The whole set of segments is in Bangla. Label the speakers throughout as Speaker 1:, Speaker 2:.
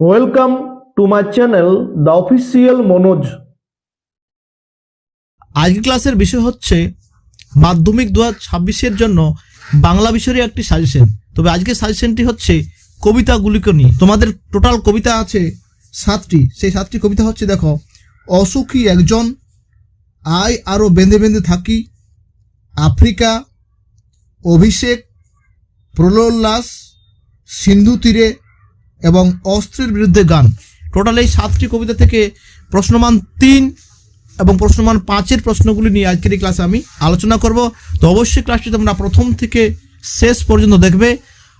Speaker 1: Welcome to my channel the official Manoj
Speaker 2: আজকের ক্লাসের বিষয় হচ্ছে মাধ্যমিক দু হাজার জন্য বাংলা বিষয়ের একটি সাজেশন তবে আজকের সাজেশনটি হচ্ছে কবিতাগুলিকে নিয়ে। তোমাদের টোটাল কবিতা আছে সাতটি। সেই সাতটি কবিতা হচ্ছে, দেখো, অসুখী একজন, আয় আরও বেঁধে বেঁধে থাকি, আফ্রিকা, অভিষেক প্রলোল্লাস সিন্ধু তীরে এবং অস্ত্রের বিরুদ্ধে গান। টোটাল এই সাতটি কবিতা থেকে প্রশ্নমান তিন এবং প্রশ্নমান পাঁচের প্রশ্নগুলি নিয়ে আজকের এই ক্লাসে আমি আলোচনা করব। তো অবশ্যই ক্লাসটি তোমরা প্রথম থেকে শেষ পর্যন্ত দেখবে।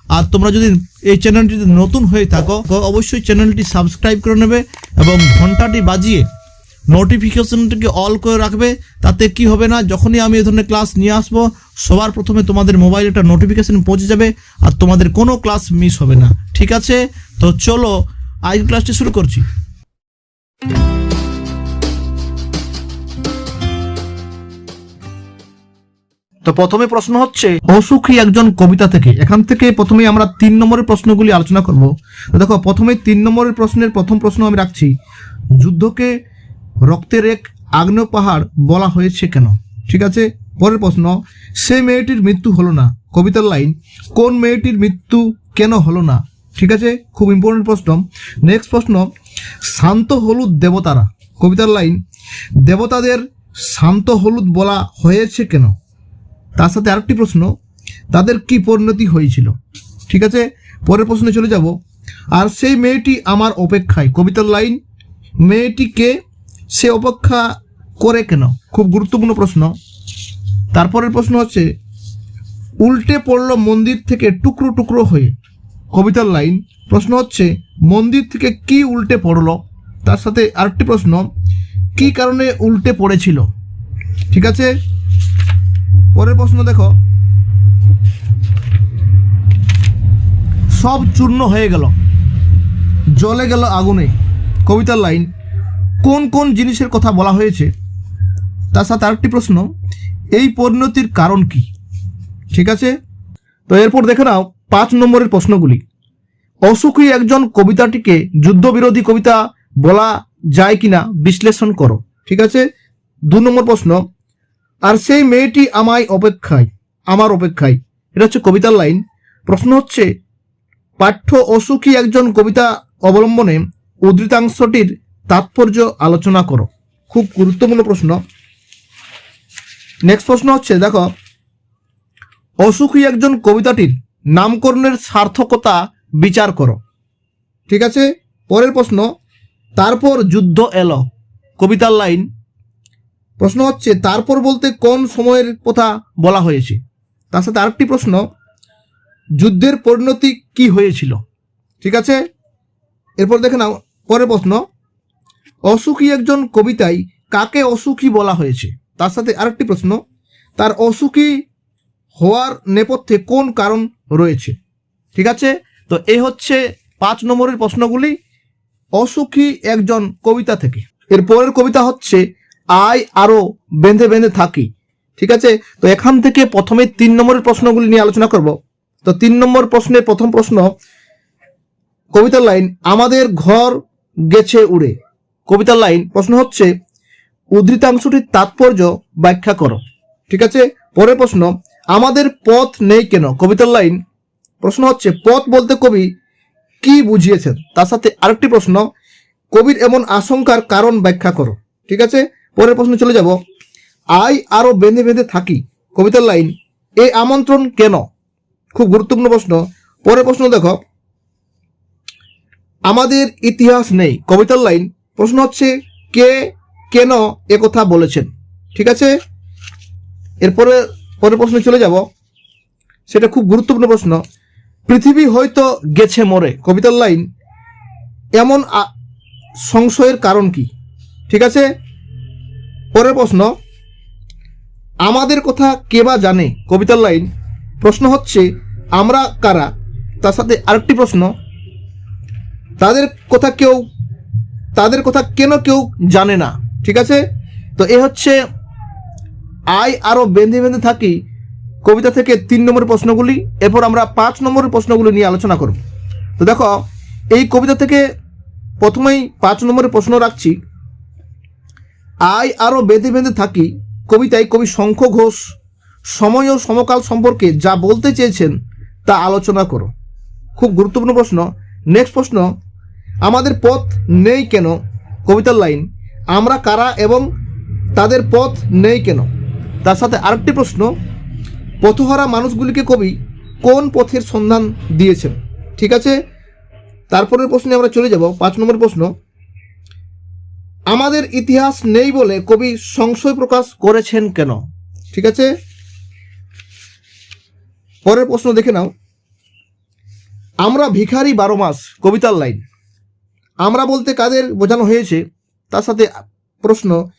Speaker 2: আর তোমরা যদি এই চ্যানেলটিতে নতুন হয়ে থাকো, অবশ্যই চ্যানেলটি সাবস্ক্রাইব করে নেবে এবং ঘন্টাটি বাজিয়ে নোটিফিকেশনটিকে অল করে রাখবে তাতে কি হবে না যখনই আমি এই ধরনের ক্লাস নিয়ে আসব সবার প্রথমে তোমাদের মোবাইলে একটা নোটিফিকেশন পৌঁছে যাবে আর তোমাদের কোনো ক্লাস মিস হবে না। ঠিক আছে? তো চলো আজ ক্লাসটি শুরু করছি। তো প্রথমে প্রশ্ন হচ্ছে অসুখী একজন কবিতা থেকে। এখান থেকে প্রথমে আমরা তিন নম্বরের প্রশ্নগুলি আলোচনা করব। দেখো প্রথমে তিন নম্বরের প্রশ্নের প্রথম প্রশ্ন আমি রাখছি। যুদ্ধকে রক্তের এক আগ্নেয় পাহাড় বলা হয়েছে কেন? ঠিক আছে? পরের প্রশ্ন সে মেয়েটির মৃত্যু হলো না। কবিতার লাইন, কোন মেয়েটির মৃত্যু কেন হলো না? ঠিক আছে? খুব ইম্পর্টেন্ট প্রশ্ন। নেক্সট প্রশ্ন, শান্ত হলুদ দেবতারা। কবিতার লাইন, দেবতাদের শান্ত হলুদ বলা হয়েছে কেন? তার সাথে আরেকটি প্রশ্ন, তাদের কি পরিণতি হয়েছিল? ঠিক আছে? পরের প্রশ্নে চলে যাব। আর সেই মেয়েটি আমার অপেক্ষায়। কবিতার লাইন, মেয়েটিকে সে অপেক্ষা করে কেন? খুব গুরুত্বপূর্ণ প্রশ্ন। তারপরের প্রশ্ন হচ্ছে, উল্টে পড়ল মন্দির থেকে টুকরো টুকরো হয়ে। কবিতার লাইন। প্রশ্ন হচ্ছে, মন্দির থেকে কি উল্টে পড়ল? তার সাথে আরেকটি প্রশ্ন, কি কারণে উল্টে পড়েছিল? ঠিক আছে? পরের প্রশ্ন দেখো। সব চূর্ণ হয়ে গেল। জলে গেল আগুনে। কবিতার লাইন। কোন কোন জিনিসের কথা বলা হয়েছে? তার সাথে আরেকটি প্রশ্ন, এই পরিণতির কারণ কি? ঠিক আছে? তো এরপর দেখে নাও পাঁচ নম্বরের প্রশ্নগুলি। অসুখী একজন কবিতাটিকে যুদ্ধবিরোধী কবিতা বলা যায় কিনা বিশ্লেষণ করো। ঠিক আছে? দু নম্বর প্রশ্ন, আর সেই মেয়েটি আমায় অপেক্ষায়, আমার অপেক্ষায়। এটা হচ্ছে কবিতার লাইন। প্রশ্ন হচ্ছে, পাঠ্য অসুখী একজন কবিতা অবলম্বনে উদ্ধৃতাংশটির তাৎপর্য আলোচনা করো। খুব গুরুত্বপূর্ণ প্রশ্ন। নেক্সট প্রশ্ন হচ্ছে, দেখো, অসুখী একজন কবিতাটির নামকরণের সার্থকতা বিচার করো। ঠিক আছে? পরের প্রশ্ন, তারপর যুদ্ধ এলো। কবিতার লাইন। প্রশ্ন হচ্ছে, তারপর বলতে কোন সময়ের কথা বলা হয়েছে? তার সাথে আরেকটি প্রশ্ন, যুদ্ধের পরিণতি কি হয়েছিল? ঠিক আছে? এরপর দেখে নাও, পরের প্রশ্ন অসুখী একজন কবিতায় কাকে অসুখী বলা হয়েছে? তার সাথে আরেকটি প্রশ্ন, তার অসুখী হওয়ার নেপথ্যে কোন কারণ রয়েছে? ঠিক আছে? তো এই হচ্ছে পাঁচ নম্বরের প্রশ্নগুলি, অসুখী একজন কবিতা থেকে। এর পরের কবিতা হচ্ছে, আয় আরও বেঁধে বেঁধে থাকি। ঠিক আছে? তো এখান থেকে প্রথমে তিন নম্বরের প্রশ্নগুলি নিয়ে আলোচনা করব। তো তিন নম্বর প্রশ্নের প্রথম প্রশ্ন, কবিতার লাইন, আমাদের ঘর গেছে উড়ে। কবিতার লাইন, প্রশ্ন হচ্ছে, উদ্ধৃতাংশটির তাৎপর্য ব্যাখ্যা করো। ঠিক আছে? পরের প্রশ্ন, আমাদের পথ নেই কেন? কবিতার লাইন, প্রশ্ন হচ্ছে, পথ বলতে কবি কি বুঝিয়েছেন? তার সাথে আরেকটি প্রশ্ন, কবির এমন আশঙ্কার কারণ ব্যাখ্যা করো। ঠিক আছে? পরের প্রশ্ন চলে যাব। আই আরও বেঁধে বেঁধে থাকি। কবিতার লাইন এই আমন্ত্রণ কেন? খুব গুরুত্বপূর্ণ প্রশ্ন। পরের প্রশ্ন দেখো। আমাদের ইতিহাস নেই। কবিতার লাইন প্রশ্ন হচ্ছে, কে কেন এ কথা বলেছেন? ঠিক আছে? এরপরে, পরের প্রশ্নে চলে যাব। সেটা খুব গুরুত্বপূর্ণ প্রশ্ন। পৃথিবী হয়তো গেছে মরে। কবিতার লাইন, এমন সংশয়ের কারণ কি? ঠিক আছে? পরের প্রশ্ন, আমাদের কথা কে বা জানে? কবিতার লাইন, প্রশ্ন হচ্ছে, আমরা কারা? তার সাথে আরেকটি প্রশ্ন, তাদের কথা কেউ তাদের কথা কেন কেউ জানে না, ঠিক আছে? তো এ হচ্ছে, আই আরও বেঁধে বেঁধে থাকি কবিতা থেকে তিন নম্বরের প্রশ্নগুলি, এরপর আমরা পাঁচ নম্বরের প্রশ্নগুলি নিয়ে আলোচনা করব। তো দেখো, এই কবিতা থেকে প্রথমেই পাঁচ নম্বরের প্রশ্ন রাখছি। আয় আরও বেঁধে বেঁধে থাকি কবিতায় কবি শঙ্খ ঘোষ সময় ও সমকাল সম্পর্কে যা বলতে চেয়েছেন তা আলোচনা করো। খুব গুরুত্বপূর্ণ প্রশ্ন। নেক্সট প্রশ্ন আমাদের পথ নেই কেন? কবিতার লাইন, আমরা কারা এবং তাদের পথ নেই কেন? তার সাথে আরেকটি প্রশ্ন, পথহারা মানুষগুলিকে কবি কোন পথের সন্ধান দিয়েছেন? ঠিক আছে? তারপরের প্রশ্নে আমরা চলে যাব, পাঁচ নম্বর প্রশ্ন। আমাদের ইতিহাস নেই বলে কবি সংশয় প্রকাশ করেছেন কেন? ঠিক আছে? পরের প্রশ্ন দেখে নাও। আমরা ভিখারি বারো মাস, কবিতার লাইন। আমরা বলতে কাদের বোঝানো হয়েছে, তার সাথে প্রশ্ন,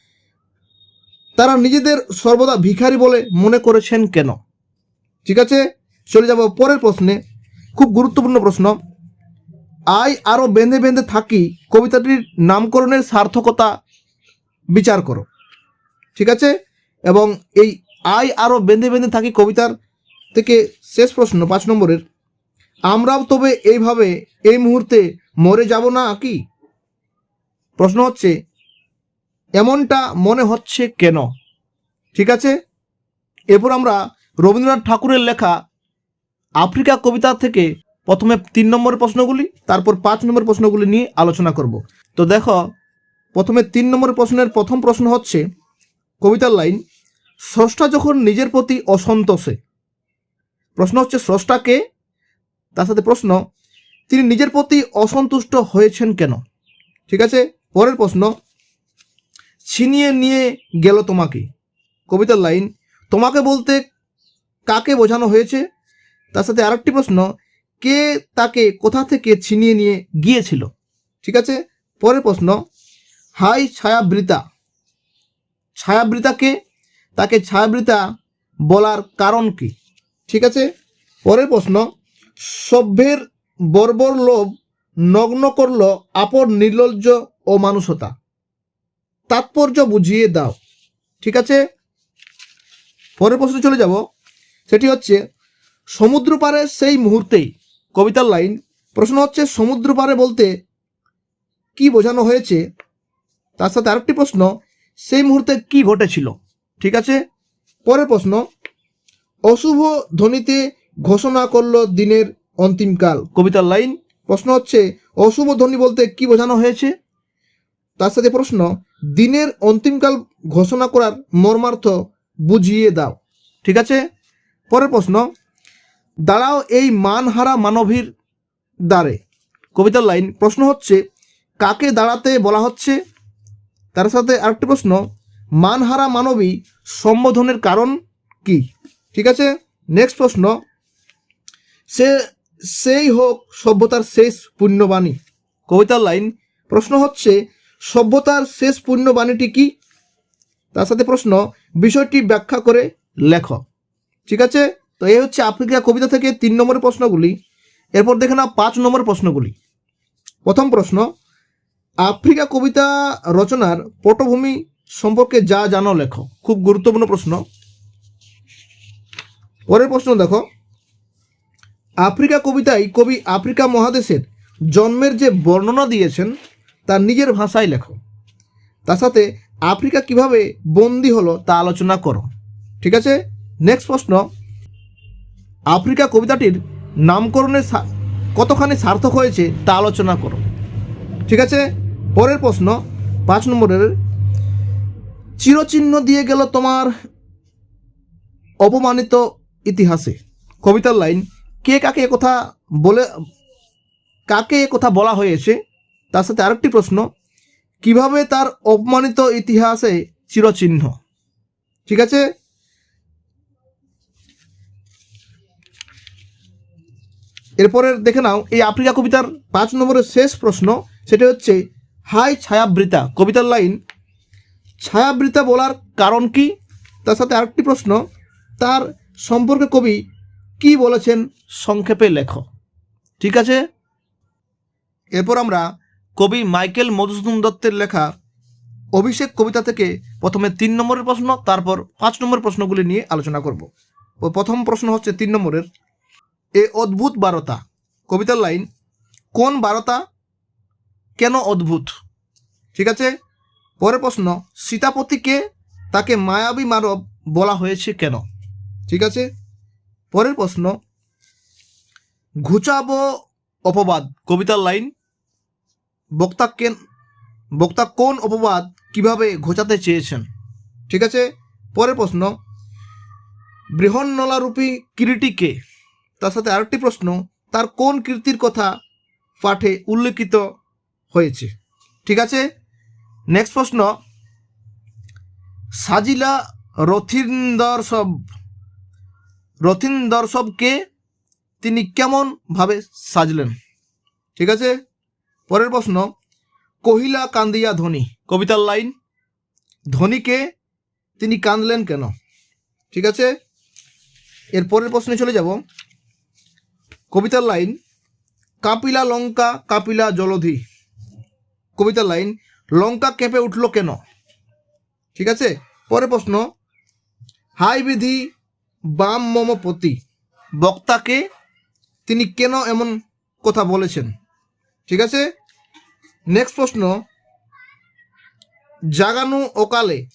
Speaker 2: তারা নিজেদের সর্বদা ভিখারি বলে মনে করেছেন কেন? ঠিক আছে? চলে যাব পরের প্রশ্নে, খুব গুরুত্বপূর্ণ প্রশ্ন। আয় আরও বেঁধে বেঁধে থাকি, কবিতাটির নামকরণের সার্থকতা বিচার করো। ঠিক আছে? এবং এই আয় আরও বেঁধে বেঁধে থাকি কবিতার থেকে শেষ প্রশ্ন, পাঁচ নম্বরের। আমরাও তবে এইভাবে এই মুহূর্তে মরে যাব না কি? প্রশ্ন হচ্ছে, এমনটা মনে হচ্ছে কেন? ঠিক আছে? এরপর আমরা রবীন্দ্রনাথ ঠাকুরের লেখা আফ্রিকা কবিতা থেকে প্রথমে তিন নম্বরের প্রশ্নগুলি, তারপর পাঁচ নম্বর প্রশ্নগুলি নিয়ে আলোচনা করব। তো দেখো, প্রথমে তিন নম্বর প্রশ্নের প্রথম প্রশ্ন হচ্ছে, কবিতার লাইন, স্রষ্টা যখন নিজের প্রতি অসন্তোষে, প্রশ্ন হচ্ছে স্রষ্টাকে তার সাথে প্রশ্ন তিনি নিজের প্রতি অসন্তুষ্ট হয়েছেন কেন? ঠিক আছে? পরের প্রশ্ন, ছিনিয়ে নিয়ে গেল তোমাকে। কবিতার লাইন, তোমাকে বলতে কাকে বোঝানো হয়েছে? তার সাথে আরেকটি প্রশ্ন, কে তাকে কোথা থেকে ছিনিয়ে নিয়ে গিয়েছিল? ঠিক আছে? পরের প্রশ্ন, হাই ছায়াবৃতা। ছায়াবৃতাকে তাকে ছায়াবৃতা বলার কারণ কি? ঠিক আছে? পরের প্রশ্ন, সভ্যের বর্বর লোভ নগ্ন করল আপন নির্লজ্জ ও মানুষতা তাৎপর্য বুঝিয়ে দাও। ঠিক আছে? পরের প্রশ্নে চলে যাব। সেটি হচ্ছে সমুদ্র পারে সেই মুহূর্তেই, কবিতার লাইন, প্রশ্ন হচ্ছে সমুদ্র পারে বলতে কি বোঝানো হয়েছে? তার সাথে আরেকটি প্রশ্ন, সেই মুহূর্তে কি ঘটেছিল? ঠিক আছে? পরের প্রশ্ন, অশুভ ধ্বনিতে ঘোষণা করল দিনের অন্তিমকাল কবিতার লাইন? প্রশ্ন হচ্ছে অশুভ ধ্বনি বলতে কি বোঝানো হয়েছে? তার সাথে প্রশ্ন দিনের অন্তিমকাল ঘোষণা করার মর্মার্থ বুঝিয়ে দাও। ঠিক আছে? পরের প্রশ্ন দাঁড়াও এই মানহারা মানবীর দ্বারে। কবিতার লাইন প্রশ্ন হচ্ছে কাকে দাঁড়াতে বলা হচ্ছে? তার সাথে আরেকটি প্রশ্ন মানহারা মানবী সম্বোধনের কারণ কি? ঠিক আছে? নেক্সট প্রশ্ন সে সেই হোক, সভ্যতার শেষ পুণ্যবাণী। কবিতার লাইন, প্রশ্ন হচ্ছে, সভ্যতার শেষ পুণ্যবাণীটি কি? তার সাথে প্রশ্ন, বিষয়টি ব্যাখ্যা করে লেখ। ঠিক আছে? তো এই হচ্ছে আফ্রিকা কবিতা থেকে তিন নম্বরের প্রশ্নগুলি। এরপর দেখে নাও পাঁচ নম্বর প্রশ্নগুলি। প্রথম প্রশ্ন, আফ্রিকা কবিতা রচনার পটভূমি সম্পর্কে যা জানো লেখো। খুব গুরুত্বপূর্ণ প্রশ্ন। পরের প্রশ্ন দেখো। আফ্রিকা কবিতায় কবি আফ্রিকা মহাদেশের জন্মের যে বর্ণনা দিয়েছেন তার নিজের ভাষায় লেখো। তার সাথে আফ্রিকা কীভাবে বন্দি হলো, তা আলোচনা করো। ঠিক আছে? নেক্সট প্রশ্ন। আফ্রিকা কবিতাটির নামকরণের কতখানি সার্থক হয়েছে, তা আলোচনা করো। ঠিক আছে? পরের প্রশ্ন, পাঁচ নম্বরের, চিরচিহ্ন দিয়ে গেল তোমার অপমানিত ইতিহাসে। কবিতার লাইন কে কাকে কথা বলে, কাকে কথা বলা হয়েছে, তার সাথে আরেকটি প্রশ্ন, কীভাবে তার অপমানিত ইতিহাসে চিরচিহ্ন? ঠিক আছে? এরপরের দেখে নাও, এই আফ্রিকা কবিতার পাঁচ নম্বরের শেষ প্রশ্ন, সেটা হচ্ছে, হাই ছায়াবৃতা, কবিতার লাইন, ছায়াবৃতা বলার কারণ কি? তার সাথে আরেকটি প্রশ্ন, তার সম্পর্কে কবি কি বলেছেন সংক্ষেপে লেখ। ঠিক আছে? এরপর আমরা কবি মাইকেল মধুসূদন দত্তের লেখা অভিষেক কবিতা থেকে প্রথমে তিন নম্বরের প্রশ্ন, তারপর পাঁচ নম্বর প্রশ্নগুলি নিয়ে আলোচনা করব। ও প্রথম প্রশ্ন হচ্ছে তিন নম্বরের, এ অদ্ভুত বারতা। কবিতার লাইন, কোন বারতা কেন অদ্ভুত? ঠিক আছে? পরের প্রশ্ন, সীতাপতিকে তাকে মায়াবী মানব বলা হয়েছে কেন? ঠিক আছে? পরের প্রশ্ন ঘুচাবো অপবাদ। কবিতার লাইন। বক্তা কেন বক্তা কোন অপবাদ কীভাবে ঘোচাতে চেয়েছেন? ঠিক আছে? পরের প্রশ্ন বৃহন্নলারূপী কিরিটিকে তার সাথে আরেকটি প্রশ্ন তার কোন কীর্তির কথা পাঠে উল্লেখিত হয়েছে? ঠিক আছে? নেক্সট প্রশ্ন সাজিলা রথিন্দর সব রথিন্দর সবকে তিনি কেমন ভাবে সাজলেন? ঠিক আছে? পরের প্রশ্ন, কহিলা কান্দিয়া ধনী, কবিতার লাইন, ধনীকে তিনি কাঁদলেন কেন? ঠিক আছে? এর পরের প্রশ্নে চলে যাব। কবিতার লাইন, কাপিলা লঙ্কা, কাপিলা জলধি। কবিতার লাইন, লঙ্কা কেঁপে উঠল কেন? ঠিক আছে? পরের প্রশ্ন, হাই বিধি বাম মমপতি বক্তাকে তিনি কেন এমন কথা বলেছেন? ঠিক আছে? নেক্সট প্রশ্ন। জাগানু অকালে।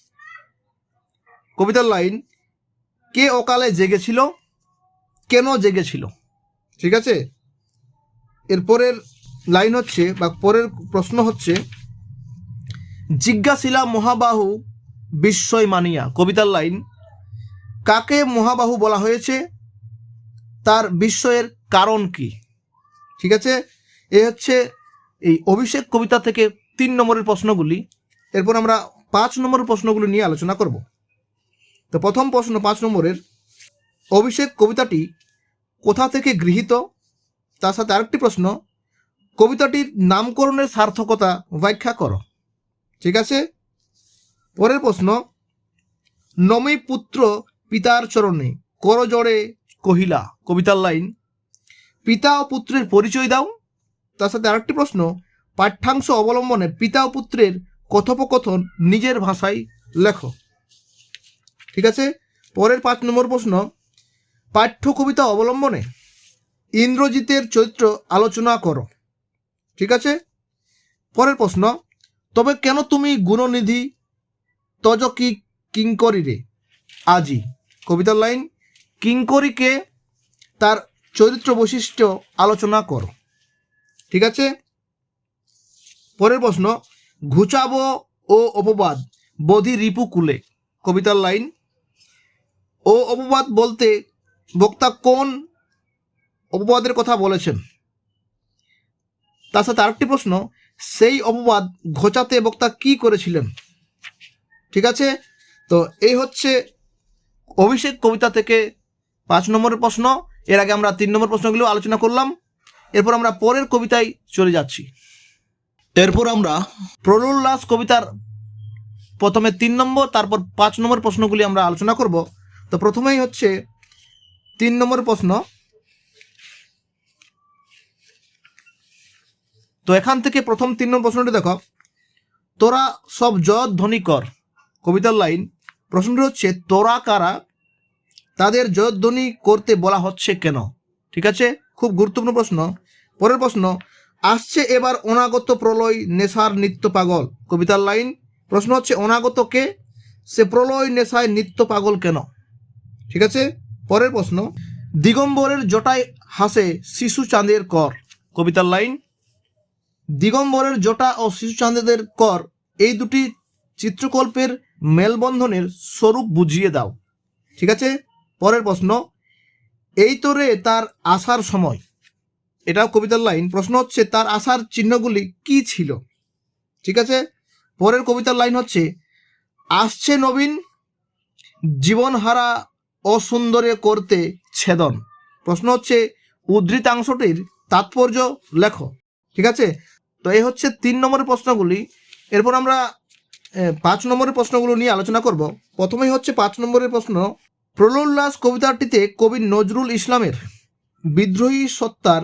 Speaker 2: কবিতার লাইন, কে অকালে জেগেছিল? কেন জেগেছিল? ঠিক আছে? এরপরের লাইন হচ্ছে, বা পরের প্রশ্ন হচ্ছে, জিজ্ঞাসিলা মহাবাহু বিস্ময় মানিয়া। কবিতার লাইন কাকে মহাবাহু বলা হয়েছে? তার বিস্ময়ের কারণ কি? ঠিক আছে? এ হচ্ছে এই অভিষেক কবিতা থেকে তিন নম্বরের প্রশ্নগুলি। এরপর আমরা পাঁচ নম্বরের প্রশ্নগুলি নিয়ে আলোচনা করব। তো প্রথম প্রশ্ন পাঁচ নম্বরের, অভিষেক কবিতাটি কোথা থেকে গৃহীত? তার সাথে আরেকটি প্রশ্ন, কবিতাটির নামকরণের সার্থকতা ব্যাখ্যা করো। ঠিক আছে? পরের প্রশ্ন, নমী পুত্র পিতার চরণে করজড়ে কহিলা, কবিতার লাইন, পিতা ও পুত্রের পরিচয় দাও। তার সাথে আরেকটি প্রশ্ন, পাঠ্যাংশ অবলম্বনে পিতা ও পুত্রের কথোপকথন নিজের ভাষায় লেখো। ঠিক আছে? পরের পাঁচ নম্বর প্রশ্ন, পাঠ্য কবিতা অবলম্বনে ইন্দ্রজিতের চরিত্র আলোচনা করো। ঠিক আছে? পরের প্রশ্ন, তবে কেন তুমি গুণনিধি তজ কি কিঙ্করি রে আজি। কবিতার লাইন, কিঙ্করিকে তার চরিত্র বৈশিষ্ট্য আলোচনা করো। ঠিক আছে? পরের প্রশ্ন, ঘুচাবো ও অপবাদ বধি রিপু কুলে। কবিতার লাইন, ও অপবাদ বলতে বক্তা কোন অপবাদের কথা বলেছেন? তার সাথে আরেকটি প্রশ্ন, সেই অপবাদ ঘোচাতে বক্তা কি করেছিলেন? ঠিক আছে? তো এই হচ্ছে অভিষেক কবিতা থেকে পাঁচ নম্বরের প্রশ্ন, এর আগে আমরা তিন নম্বর প্রশ্নগুলো আলোচনা করলাম। এরপর আমরা পরের কবিতায় চলে যাচ্ছি। এরপর আমরা প্রলোল্লাস কবিতার প্রথমে তিন নম্বর, তারপর পাঁচ নম্বর প্রশ্নগুলি আমরা আলোচনা করব। তো প্রথমেই হচ্ছে তিন নম্বর প্রশ্ন। তো এখান থেকে প্রথম তিন নম্বর প্রশ্নটি দেখো। তোরা সব জয় ধ্বনি কর। কবিতার লাইন প্রশ্নটি হচ্ছে, তোরা কারা? তাদের জয়ধ্বনি করতে বলা হচ্ছে কেন? ঠিক আছে? খুব গুরুত্বপূর্ণ প্রশ্ন। পরের প্রশ্ন, আসছে এবার অনাগত প্রলয় নেশার নিত্য পাগল। কবিতার লাইন, প্রশ্ন হচ্ছে, অনাগত কে? সে প্রলয় নেশায় নিত্য পাগল কেন? ঠিক আছে? পরের প্রশ্ন, দিগম্বরের জটায় হাসে শিশু চাঁদের কর। কবিতার লাইন, দিগম্বরের জটা ও শিশু চাঁদেদের কর, এই দুটি চিত্রকল্পের মেলবন্ধনের স্বরূপ বুঝিয়ে দাও। ঠিক আছে? পরের প্রশ্ন, এই তোরে তার আসার সময়। এটাও কবিতার লাইন। প্রশ্ন হচ্ছে, তার আসার চিহ্নগুলি কি ছিল? ঠিক আছে? পরের কবিতার লাইন হচ্ছে, আসছে নবীন, জীবনহারা অসুন্দরে করতে ছেদন। প্রশ্ন হচ্ছে উদ্ধৃতাংশটির তাৎপর্য লেখো। ঠিক আছে? তো এই হচ্ছে তিন নম্বরের প্রশ্নগুলি। এরপর আমরা পাঁচ নম্বরের প্রশ্নগুলো নিয়ে আলোচনা করব। প্রথমেই হচ্ছে পাঁচ নম্বরের প্রশ্ন প্রলোল্লাস কবিতাটিতে কবি নজরুল ইসলামের বিদ্রোহী সত্তার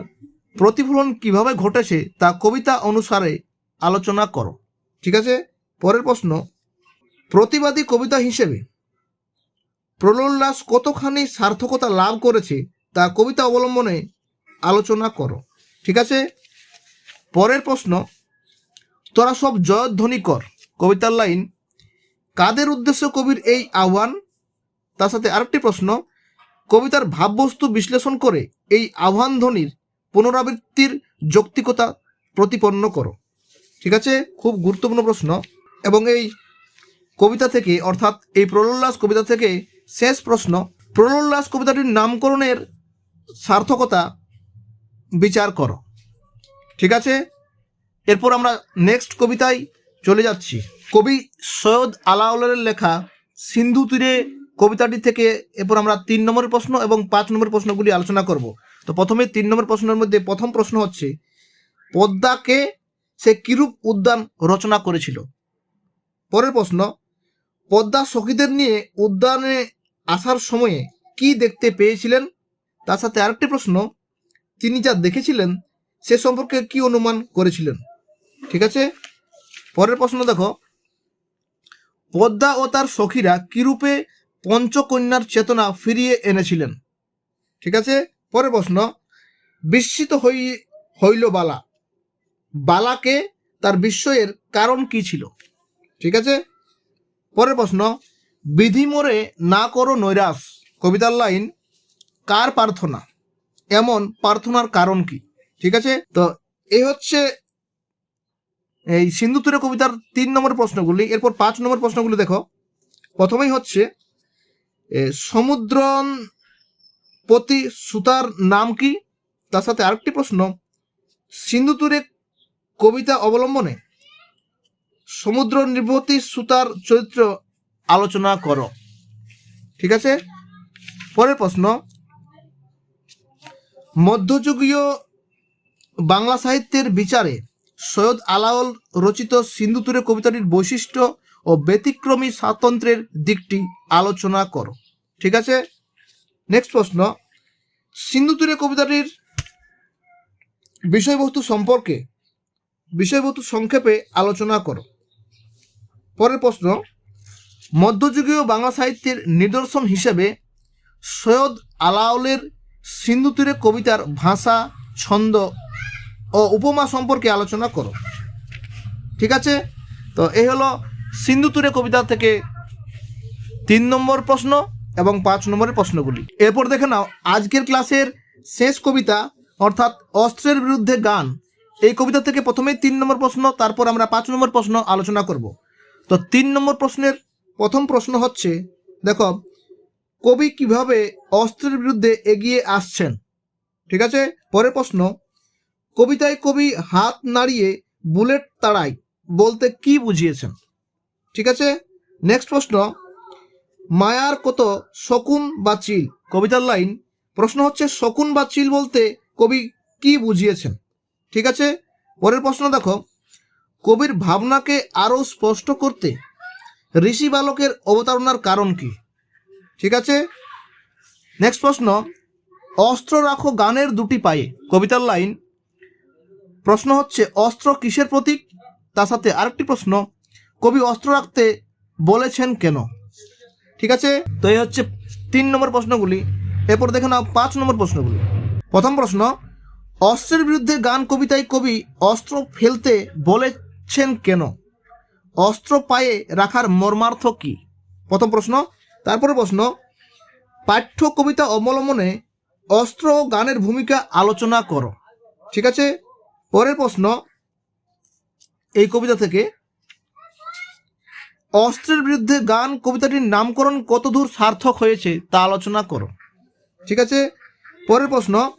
Speaker 2: প্রতিফলন কীভাবে ঘটেছে তা কবিতা অনুসারে আলোচনা করো। ঠিক আছে? পরের প্রশ্ন, প্রতিবাদী কবিতা হিসেবে প্রলোল্লাস কতখানি সার্থকতা লাভ করেছে তা কবিতা অবলম্বনে আলোচনা করো। ঠিক আছে? পরের প্রশ্ন, তোরা সব জয়ধ্বনি কর। কবিতার লাইন, কাদের উদ্দেশ্য কবির এই আহ্বান? তার সাথে আরেকটি প্রশ্ন, কবিতার ভাববস্তু বিশ্লেষণ করে এই আহ্বান ধ্বনির পুনরাবৃত্তির যৌক্তিকতা প্রতিপন্ন করো। ঠিক আছে? খুব গুরুত্বপূর্ণ প্রশ্ন। এবং এই কবিতা থেকে, অর্থাৎ এই প্রলোল্লাস কবিতা থেকে শেষ প্রশ্ন প্রলোল্লাস কবিতাটির নামকরণের সার্থকতা বিচার করো। ঠিক আছে? এরপর আমরা নেক্সট কবিতায় চলে যাচ্ছি। কবি সৈয়দ আলাউলের লেখা সিন্ধু তীরে কবিতাটি থেকে এরপর আমরা তিন নম্বরের প্রশ্ন এবং পাঁচ নম্বরের প্রশ্নগুলি আলোচনা করব। তো প্রথমে তিন নম্বর প্রশ্নের মধ্যে প্রথম প্রশ্ন হচ্ছে, পদ্মাকে সে কিরূপ উদ্যান রচনা করেছিল? পরের প্রশ্ন, পদ্মা সখীদের নিয়ে উদ্যানে আসার সময়ে কি দেখতে পেয়েছিলেন? তার সাথে আরেকটি প্রশ্ন, তিনি যা দেখেছিলেন সে সম্পর্কে কি অনুমান করেছিলেন? ঠিক আছে? পরের প্রশ্ন দেখো। পদ্মা ও তার সখীরা কিরূপে পঞ্চকন্যার চেতনা ফিরিয়ে এনেছিলেন? ঠিক আছে? পরের প্রশ্ন। বিস্মিত হই, হইল বালা। বালাকে তার বিস্ময়ের কারণ কি ছিল? ঠিক আছে? পরের প্রশ্ন। বিধি মোরে না করো নৈরাস কবিতার লাইন, কার প্রার্থনা? এমন প্রার্থনার কারণ কি? ঠিক আছে? তো এই হচ্ছে এই সিন্ধু তীরে কবিতার তিন নম্বর প্রশ্নগুলি, এরপর পাঁচ নম্বর প্রশ্নগুলি দেখো। প্রথমেই হচ্ছে সমুদ্রন প্রতি সুতার নাম কি? তার সাথে আরেকটি প্রশ্ন, সিন্ধু তীরে কবিতা অবলম্বনে সমুদ্র নির্ভতি সুতার চরিত্র আলোচনা করো। ঠিক আছে? পরের প্রশ্ন, মধ্যযুগীয় বাংলা সাহিত্যের বিচারে সৈয়দ আলাওল রচিত সিন্ধুতুরে কবিতাটির বৈশিষ্ট্য ও ব্যতিক্রমী স্বাতন্ত্র্যের দিকটি আলোচনা করো। ঠিক আছে? নেক্সট প্রশ্ন। সিন্ধুতুরে কবিতাটির বিষয়বস্তু সম্পর্কে বিষয়বস্তু সংক্ষেপে আলোচনা করো। পরের প্রশ্ন। মধ্যযুগীয় বাংলা সাহিত্যের নিদর্শন হিসেবে সৈয়দ আলাওলের সিন্ধু তীরে কবিতার ভাষা, ছন্দ ও উপমা সম্পর্কে আলোচনা করো। ঠিক আছে? তো এই হলো সিন্ধু তীরে কবিতা থেকে তিন নম্বর প্রশ্ন এবং পাঁচ নম্বরের প্রশ্নগুলি। এরপর দেখে নাও, আজকের ক্লাসের শেষ কবিতা অর্থাৎ অস্ত্রের বিরুদ্ধে গান, এই কবিতা থেকে প্রথমেই তিন নম্বর প্রশ্ন, তারপর আমরা পাঁচ নম্বর প্রশ্ন আলোচনা করব। তো তিন নম্বর প্রশ্নের প্রথম প্রশ্ন হচ্ছে, দেখো, কবি কীভাবে অস্ত্রের বিরুদ্ধে এগিয়ে আসছেন? ঠিক আছে? পরের প্রশ্ন কবিতায় কবি হাত নাড়িয়ে বুলেট তাড়াই বলতে কি বুঝিয়েছেন? ঠিক আছে? নেক্সট প্রশ্ন। মায়ার কত শকুন বা চিল? কবিতার লাইন, প্রশ্ন হচ্ছে শকুন বা চিল বলতে কবি কি বুঝিয়েছেন? ঠিক আছে? পরের প্রশ্ন দেখো। কবির ভাবনাকে আরও স্পষ্ট করতে ঋষি বালকের অবতারণার কারণ কি? ঠিক আছে? নেক্সট প্রশ্ন। অস্ত্র রাখো গানের দুটি পায়ে। কবিতার লাইন প্রশ্ন হচ্ছে, অস্ত্র কিসের প্রতীক? তার সাথে আরেকটি প্রশ্ন, কবি অস্ত্র রাখতে বলেছেন কেন? ঠিক আছে? তো এই হচ্ছে তিন নম্বর প্রশ্নগুলি। এরপর দেখে নাও পাঁচ নম্বর প্রশ্নগুলি। প্রথম প্রশ্ন, অস্ত্রের বিরুদ্ধে গান কবিতায় কবি অস্ত্র ফেলতে বলেছেন কেন? অস্ত্র পায়ে রাখার মর্মার্থ কি? প্রথম প্রশ্ন। তারপরে প্রশ্ন, পাঠ্য কবিতা অবলম্বনে অস্ত্র গানের ভূমিকা আলোচনা করো। ঠিক আছে? পরের প্রশ্ন, এই কবিতা থেকে, অস্ত্রের বিরুদ্ধে গান কবিতাটির নামকরণ কতদূর সার্থক হয়েছে তা আলোচনা করো। ঠিক আছে? পরের প্রশ্ন,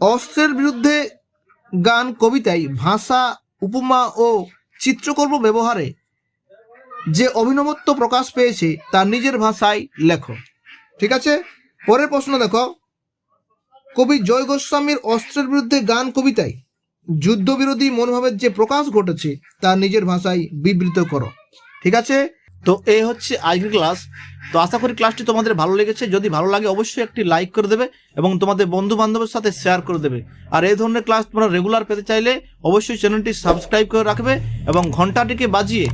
Speaker 2: অস্ত্রের বিরুদ্ধে গান কবিতায় ভাষা, উপমা ও চিত্রকল্প ব্যবহারে যে অভিনবত্ব প্রকাশ পেয়েছে তা নিজের ভাষায় লেখো। ঠিক আছে? পরের প্রশ্ন দেখো কবি জয় গোস্বামীর অস্ত্রের বিরুদ্ধে গান কবিতায়। যুদ্ধবিরোধী মনোভাবের যে প্রকাশ ঘটেছে, তা নিজের ভাষায় বিবৃত করো। ঠিক আছে? তো এই হচ্ছে আজকের ক্লাস। তো আশা করি ক্লাসটি তোমাদের ভালো লেগেছে। যদি ভালো লাগে, অবশ্যই একটি লাইক করে দেবে এবং তোমাদের বন্ধু বান্ধবের সাথে শেয়ার করে দেবে। আর এই ধরনের ক্লাস তোমরা রেগুলার পেতে চাইলে অবশ্যই চ্যানেলটি সাবস্ক্রাইব করে রাখবে এবং ঘন্টাটিকে বাজিয়ে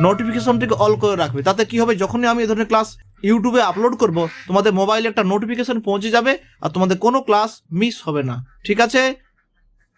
Speaker 2: নোটিফিকেশনটিকে অল করে রাখবে। তাতে কি হবে? যখনই আমি এ ধরনের ক্লাস ইউটিউবে আপলোড করব, তোমাদের মোবাইলে একটা নোটিফিকেশন পৌঁছে যাবে আর তোমাদের কোনো ক্লাস মিস হবে না। ঠিক আছে?